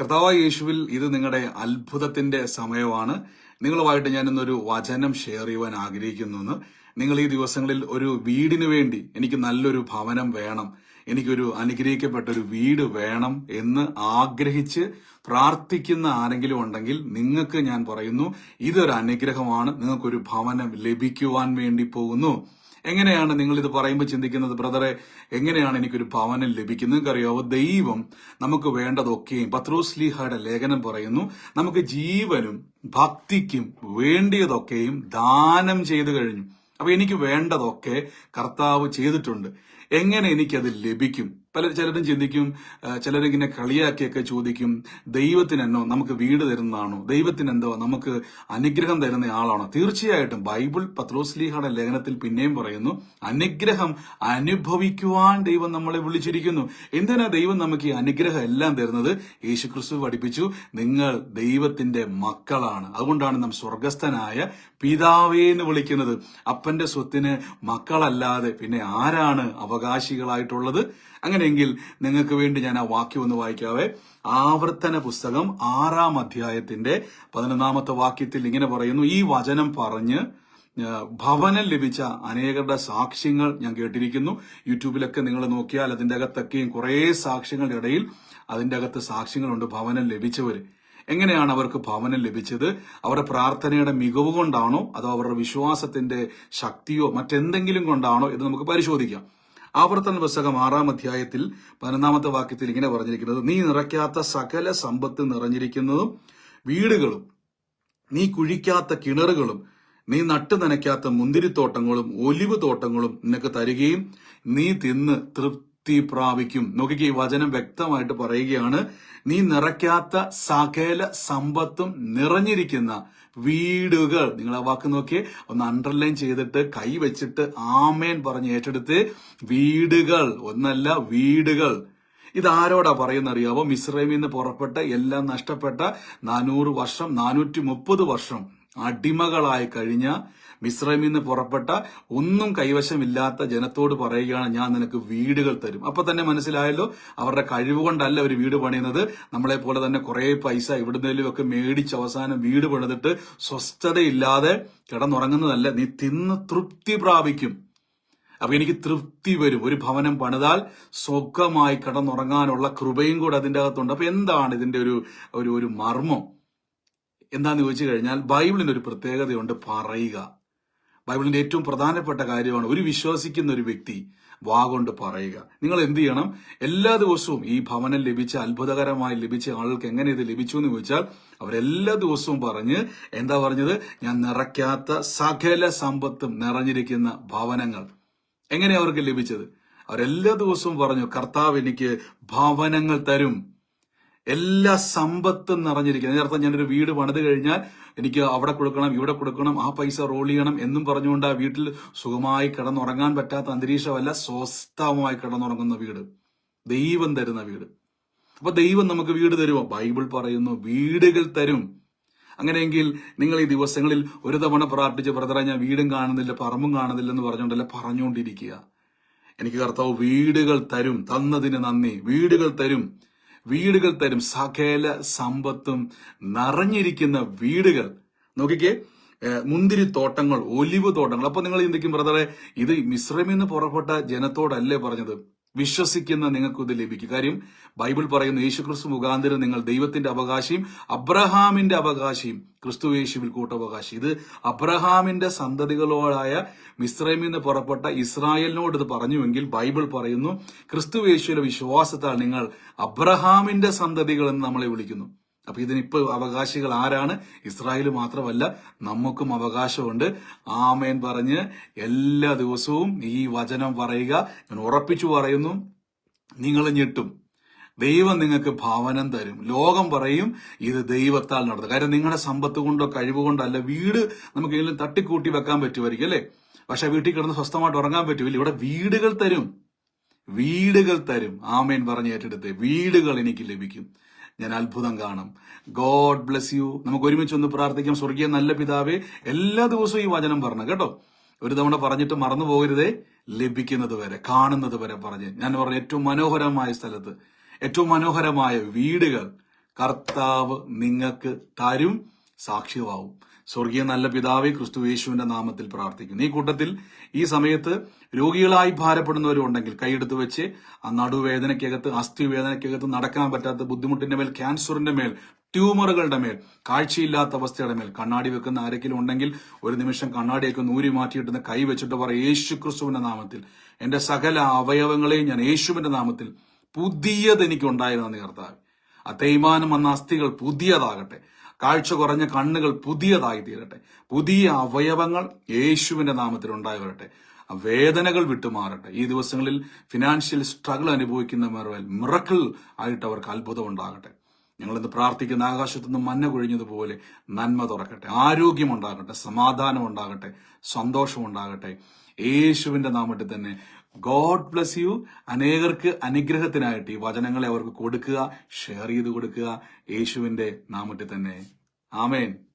കർത്താവ് യേശുവിൽ ഇത് നിങ്ങളുടെ അത്ഭുതത്തിന്റെ സമയമാണ്. നിങ്ങളുമായിട്ട് ഞാൻ ഇന്നൊരു വചനം ഷെയർ ചെയ്യുവാൻ ആഗ്രഹിക്കുന്നു നിങ്ങൾ ഈ ദിവസങ്ങളിൽ ഒരു വീടിന് വേണ്ടി എനിക്ക് നല്ലൊരു ഭവനം വേണം. എനിക്കൊരു അനുഗ്രഹിക്കപ്പെട്ട ഒരു വീട് വേണം എന്ന് ആഗ്രഹിച്ച് പ്രാർത്ഥിക്കുന്ന ആരെങ്കിലും ഉണ്ടെങ്കിൽ നിങ്ങൾക്ക് ഞാൻ പറയുന്നു ഇതൊരു അനുഗ്രഹമാണ്. നിങ്ങൾക്കൊരു ഭവനം ലഭിക്കുവാൻ വേണ്ടി പോകുന്നു. എങ്ങനെയാണ് നിങ്ങൾ ഇത് പറയുമ്പോൾ ചിന്തിക്കുന്നത് ബ്രദറെ? എങ്ങനെയാണ് എനിക്കൊരു ഭവനം ലഭിക്കുന്നത്? നിങ്ങൾക്കറിയാവോ ദൈവം നമുക്ക് വേണ്ടതൊക്കെയും പത്രോസ്ലിഹയുടെ ലേഖനം പറയുന്നു നമുക്ക് ജീവനും ഭക്തിക്കും വേണ്ടിയതൊക്കെയും ദാനം ചെയ്തു കഴിഞ്ഞു. അപ്പൊ എനിക്ക് വേണ്ടതൊക്കെ കർത്താവ് ചെയ്തിട്ടുണ്ട്. എങ്ങനെ എനിക്കത് ലഭിക്കും? പല ചിലരും ചിന്തിക്കും ചിലരിങ്ങനെ കളിയാക്കിയൊക്കെ ചോദിക്കും ദൈവത്തിനെന്നോ നമുക്ക് വീട് തരുന്നതാണോ? ദൈവത്തിനെന്തോ നമുക്ക് അനുഗ്രഹം തരുന്ന ആളാണോ? തീർച്ചയായിട്ടും ബൈബിൾ പത്രോസ്ലീഹയുടെ ലേഖനത്തിൽ പിന്നെയും പറയുന്നു അനുഗ്രഹം അനുഭവിക്കുവാൻ ദൈവം നമ്മളെ വിളിച്ചിരിക്കുന്നു. എന്തിനാ ദൈവം നമുക്ക് ഈ അനുഗ്രഹം എല്ലാം തരുന്നത്? യേശുക്രിസ്തു പഠിപ്പിച്ചു നിങ്ങൾ ദൈവത്തിന്റെ മക്കളാണ്. അതുകൊണ്ടാണ് നാം സ്വർഗസ്ഥനായ പിതാവേ എന്ന് വിളിക്കുന്നത് അപ്പന്റെ സ്വത്തിന് മക്കളല്ലാതെ പിന്നെ ആരാണ് അവകാശികളായിട്ടുള്ളത്? അങ്ങനെയെങ്കിൽ നിങ്ങൾക്ക് വേണ്ടി ഞാൻ ആ വാക്യം ഒന്ന് വായിക്കാവേ. ആവർത്തന പുസ്തകം ആറാം അധ്യായത്തിന്റെ പതിനൊന്നാമത്തെ വാക്യത്തിൽ ഇങ്ങനെ പറയുന്നു ഈ വചനം പറഞ്ഞ് ഭവനം ലഭിച്ച അനേകരുടെ സാക്ഷ്യങ്ങൾ ഞാൻ കേട്ടിരിക്കുന്നു. യൂട്യൂബിലൊക്കെ നിങ്ങൾ നോക്കിയാൽ അതിന്റെ അകത്തൊക്കെയും കുറേ സാക്ഷ്യങ്ങളുടെ ഇടയിൽ അതിന്റെ അകത്ത് സാക്ഷ്യങ്ങളുണ്ട് ഭവനം ലഭിച്ചവര്. എങ്ങനെയാണ് അവർക്ക് ഭവനം ലഭിച്ചത്? അവരുടെ പ്രാർത്ഥനയുടെ മികവ് കൊണ്ടാണോ? അതോ അവരുടെ വിശ്വാസത്തിന്റെ ശക്തിയോ മറ്റെന്തെങ്കിലും കൊണ്ടാണോ? ഇത് നമുക്ക് പരിശോധിക്കാം. ആവർത്തന പുസ്തകം ആറാം അധ്യായത്തിൽ പതിനൊന്നാമത്തെ വാക്യത്തിൽ ഇങ്ങനെ പറഞ്ഞിരിക്കുന്നത് നീ നിറയ്ക്കാത്ത സകല സമ്പത്ത് നിറഞ്ഞിരിക്കുന്നതും വീടുകളും നീ കുഴിക്കാത്ത കിണറുകളും നീ നട്ടു നനയ്ക്കാത്ത മുന്തിരിത്തോട്ടങ്ങളും ഒലിവ് തോട്ടങ്ങളും നിനക്ക് തരികയും നീ തിന്ന് തൃപ്തി പ്രാപിക്കും നോക്കിക്കേ ഈ വചനം വ്യക്തമായിട്ട് പറയുകയാണ് നീ നിറയ്ക്കാത്ത സകല സമ്പത്തും നിറഞ്ഞിരിക്കുന്ന വീടുകൾ. നിങ്ങൾ ആ വാക്ക് നോക്കിയേ ഒന്ന് അണ്ടർലൈൻ ചെയ്തിട്ട് കൈ വെച്ചിട്ട് ആമേൻ പറഞ്ഞ് ഏറ്റെടുത്ത് വീടുകൾ. ഒന്നല്ല വീടുകൾ. ഇതാരോടാ പറയുന്ന അറിയാവോ മിസ്രൈമിൽ നിന്ന് പുറപ്പെട്ട എല്ലാം നഷ്ടപ്പെട്ട നാനൂറ് വർഷം നാനൂറ്റി വർഷം അടിമകളായി കഴിഞ്ഞ മിശ്രമിൽ നിന്ന് പുറപ്പെട്ട ഒന്നും കൈവശമില്ലാത്ത ജനത്തോട് പറയുകയാണ് ഞാൻ നിനക്ക് വീടുകൾ തരും. അപ്പൊ തന്നെ മനസ്സിലായല്ലോ അവരുടെ കഴിവ് കൊണ്ടല്ല ഒരു വീട് പണിയുന്നത്. നമ്മളെ പോലെ തന്നെ കുറെ പൈസ ഇവിടുന്നേലും ഒക്കെ മേടിച്ച് അവസാനം വീട് പണിതിട്ട് സ്വസ്ഥതയില്ലാതെ കിടന്നുറങ്ങുന്നതല്ല. നീ തിന്ന് തൃപ്തി പ്രാപിക്കും. അപ്പൊ എനിക്ക് തൃപ്തി വരും. ഒരു ഭവനം പണിതാൽ സ്വർഗമായി കിടന്നുറങ്ങാനുള്ള കൃപയും കൂടെ അതിന്റെ അകത്തുണ്ട്. അപ്പൊ എന്താണ് ഇതിന്റെ ഒരു ഒരു മർമ്മം? എന്താന്ന് ചോദിച്ചു കഴിഞ്ഞാൽ ബൈബിളിന് ഒരു പ്രത്യേകതയുണ്ട് പറയുക. ബൈബിളിന്റെ ഏറ്റവും പ്രധാനപ്പെട്ട കാര്യമാണ് ഒരു വിശ്വസിക്കുന്ന ഒരു വ്യക്തി വാഗൊണ്ട് പറയുക. നിങ്ങൾ എന്ത് ചെയ്യണം? എല്ലാ ദിവസവും ഈ ഭവനം ലഭിച്ച അത്ഭുതകരമായി ലഭിച്ച ആളുകൾക്ക് എങ്ങനെ ഇത് ലഭിച്ചു എന്ന് ചോദിച്ചാൽ അവരെല്ലാ ദിവസവും പറഞ്ഞ് എന്താ പറഞ്ഞത്? ഞാൻ നിറയ്ക്കാത്ത സകല സമ്പത്തും നിറഞ്ഞിരിക്കുന്ന ഭവനങ്ങൾ. എങ്ങനെ അവർക്ക് ലഭിച്ചത്? അവരെല്ലാ ദിവസവും പറഞ്ഞു കർത്താവ് എനിക്ക് ഭവനങ്ങൾ തരും. എല്ലാ സമ്പത്തും നിറഞ്ഞിരിക്കുന്നത് അതിനർത്ഥം ഞാനൊരു വീട് പണിത് കഴിഞ്ഞാൽ എനിക്ക് അവിടെ കൊടുക്കണം ഇവിടെ കൊടുക്കണം ആ പൈസ റോൾ ചെയ്യണം എന്നും പറഞ്ഞുകൊണ്ട് ആ വീട്ടിൽ സുഖമായി കിടന്നുറങ്ങാൻ പറ്റാത്ത അന്തരീക്ഷമല്ല സ്വസ്ഥമായി കിടന്നുറങ്ങുന്ന വീട്. ദൈവം തരുന്ന വീട്. അപ്പൊ ദൈവം നമുക്ക് വീട് തരുമോ? ബൈബിൾ പറയുന്നു വീടുകൾ തരും. അങ്ങനെയെങ്കിൽ നിങ്ങൾ ഈ ദിവസങ്ങളിൽ ഒരു തവണ പ്രാർത്ഥിച്ച് ബ്രദറെ ഞാൻ വീടും കാണുന്നില്ല പറമ്പും കാണുന്നില്ല എന്ന് പറഞ്ഞുകൊണ്ടല്ല പറഞ്ഞുകൊണ്ടിരിക്കുക. എനിക്ക് കർത്താവ് വീടുകൾ തരും തന്നതിന് നന്ദി. വീടുകൾ തരും. വീടുകൾ തരും. സകല സമ്പത്തും നിറഞ്ഞിരിക്കുന്ന വീടുകൾ. നോക്കിക്കേ മുന്തിരി തോട്ടങ്ങൾ ഒലിവ് തോട്ടങ്ങൾ. അപ്പൊ നിങ്ങൾ ചിന്തിക്കും ബ്രദറെ ഇത് മിശ്രമിൽ നിന്ന് പുറപ്പെട്ട ജനത്തോടല്ലേ പറഞ്ഞത്? വിശ്വസിക്കുന്ന നിങ്ങൾക്ക് ഇത് ലഭിക്കും. കാര്യം ബൈബിൾ പറയുന്നു യേശുക്രിസ്തു മുഖാന്തരം നിങ്ങൾ ദൈവത്തിന്റെ അവകാശിയും അബ്രഹാമിന്റെ അവകാശിയും ക്രിസ്തു യേശുവിൽ കൂട്ടവകാശി ഇത് അബ്രഹാമിന്റെ സന്തതികളോടായ മിസ്രൈമിൽ നിന്ന് പുറപ്പെട്ട ഇസ്രായേലിനോട് ഇത് പറഞ്ഞുവെങ്കിൽ ബൈബിൾ പറയുന്നു ക്രിസ്തു യേശുവിലെ വിശ്വാസത്താൽ നിങ്ങൾ അബ്രഹാമിന്റെ സന്തതികൾ എന്ന് നമ്മളെ വിളിക്കുന്നു. അപ്പൊ ഇതിനിപ്പോ അവകാശികൾ ആരാണ്? ഇസ്രായേൽ മാത്രമല്ല നമുക്കും അവകാശമുണ്ട്. ആമേൻ പറഞ്ഞ് എല്ലാ ദിവസവും ഈ വചനം പറയുക. ഞാൻ ഉറപ്പിച്ചു പറയുന്നു. നിങ്ങൾ ഞെട്ടും. ദൈവം നിങ്ങൾക്ക് ഭവനം തരും. ലോകം പറയും ഇത് ദൈവത്താൽ നടത്തും കാര്യം നിങ്ങളുടെ സമ്പത്ത് കൊണ്ടോ കഴിവ് കൊണ്ടോ അല്ല വീട് നമുക്ക് എങ്കിലും തട്ടിക്കൂട്ടി വെക്കാൻ പറ്റുമായിരിക്കും അല്ലേ? പക്ഷെ വീട്ടിൽ കിടന്ന് സ്വസ്ഥമായിട്ട് ഉറങ്ങാൻ പറ്റുമില്ല ഇവിടെ വീടുകൾ തരും. വീടുകൾ തരും. ആമേൻ പറഞ്ഞ് ഏറ്റെടുത്ത്. വീടുകൾ എനിക്ക് ലഭിക്കും. ഞാൻ അത്ഭുതം കാണും. ഗോഡ് ബ്ലെസ് യു നമുക്ക് ഒരുമിച്ച് ഒന്ന് പ്രാർത്ഥിക്കാം. സ്വർഗീയ നല്ല പിതാവേ എല്ലാ ദിവസവും ഈ വചനം പറഞ്ഞു കേട്ടോ. ഒരു തവണ പറഞ്ഞിട്ട് മറന്നു പോകരുതേ. ലഭിക്കുന്നത് വരെ കാണുന്നത് വരെ പറഞ്ഞ്. ഞാൻ പറഞ്ഞ ഏറ്റവും മനോഹരമായ സ്ഥലത്ത് ഏറ്റവും മനോഹരമായ വീടുകൾ കർത്താവ് നിങ്ങൾക്ക് തരും സാക്ഷ്യമാവും. സ്വർഗീയ നല്ല പിതാവെ ക്രിസ്തു യേശുവിന്റെ നാമത്തിൽ പ്രാർത്ഥിക്കുന്നു. ഈ കൂട്ടത്തിൽ ഈ സമയത്ത് രോഗികളായി ഭാരപ്പെടുന്നവരുണ്ടെങ്കിൽ കൈയെടുത്ത് വെച്ച് ആ നടുവേദനയ്ക്കകത്ത് അസ്ഥിവേദനയ്ക്കകത്ത് നടക്കാൻ പറ്റാത്ത ബുദ്ധിമുട്ടിന്റെ മേൽ ക്യാൻസറിന്റെ മേൽ ട്യൂമറുകളുടെ മേൽ കാഴ്ചയില്ലാത്ത അവസ്ഥയുടെ മേൽ കണ്ണാടി വെക്കുന്ന ആരെങ്കിലും ഉണ്ടെങ്കിൽ ഒരു നിമിഷം കണ്ണാടിയൊക്കെ നൂരി മാറ്റിയിട്ടുന്ന കൈ വെച്ചിട്ട് പറ യേശു ക്രിസ്തുവിന്റെ നാമത്തിൽ എന്റെ സകല അവയവങ്ങളെയും ഞാൻ യേശുവിന്റെ നാമത്തിൽ പുതിയത് എനിക്ക് ഉണ്ടായിരുന്നു കർത്താവ്. ആ തേയ്മാനം വന്ന അസ്ഥികൾ പുതിയതാകട്ടെ. കാഴ്ച കുറഞ്ഞ കണ്ണുകൾ പുതിയതായി തീരട്ടെ. പുതിയ അവയവങ്ങൾ യേശുവിന്റെ നാമത്തിൽ ഉണ്ടായി വരട്ടെ വേദനകൾ വിട്ടുമാറട്ടെ. ഈ ദിവസങ്ങളിൽ ഫിനാൻഷ്യൽ സ്ട്രഗിൾ അനുഭവിക്കുന്നവർ മിറക്കിൾ ആയിട്ട് അവർക്ക് അത്ഭുതം ഉണ്ടാകട്ടെ ഞങ്ങളിന്ന് പ്രാർത്ഥിക്കുന്ന ആകാശത്തുനിന്ന് മഞ്ഞ കൊഴിഞ്ഞതുപോലെ നന്മ തുറക്കട്ടെ. ആരോഗ്യം ഉണ്ടാകട്ടെ സമാധാനം ഉണ്ടാകട്ടെ സന്തോഷം ഉണ്ടാകട്ടെ യേശുവിന്റെ നാമത്തിൽ തന്നെ ഗോഡ് ബ്ലസ് യു അനേകർക്ക് അനുഗ്രഹത്തിനായിട്ട് ഈ വചനങ്ങളെ അവർക്ക് കൊടുക്കുക ഷെയർ ചെയ്ത് കൊടുക്കുക. യേശുവിന്റെ നാമത്തിൽ തന്നെ. ആമേൻ.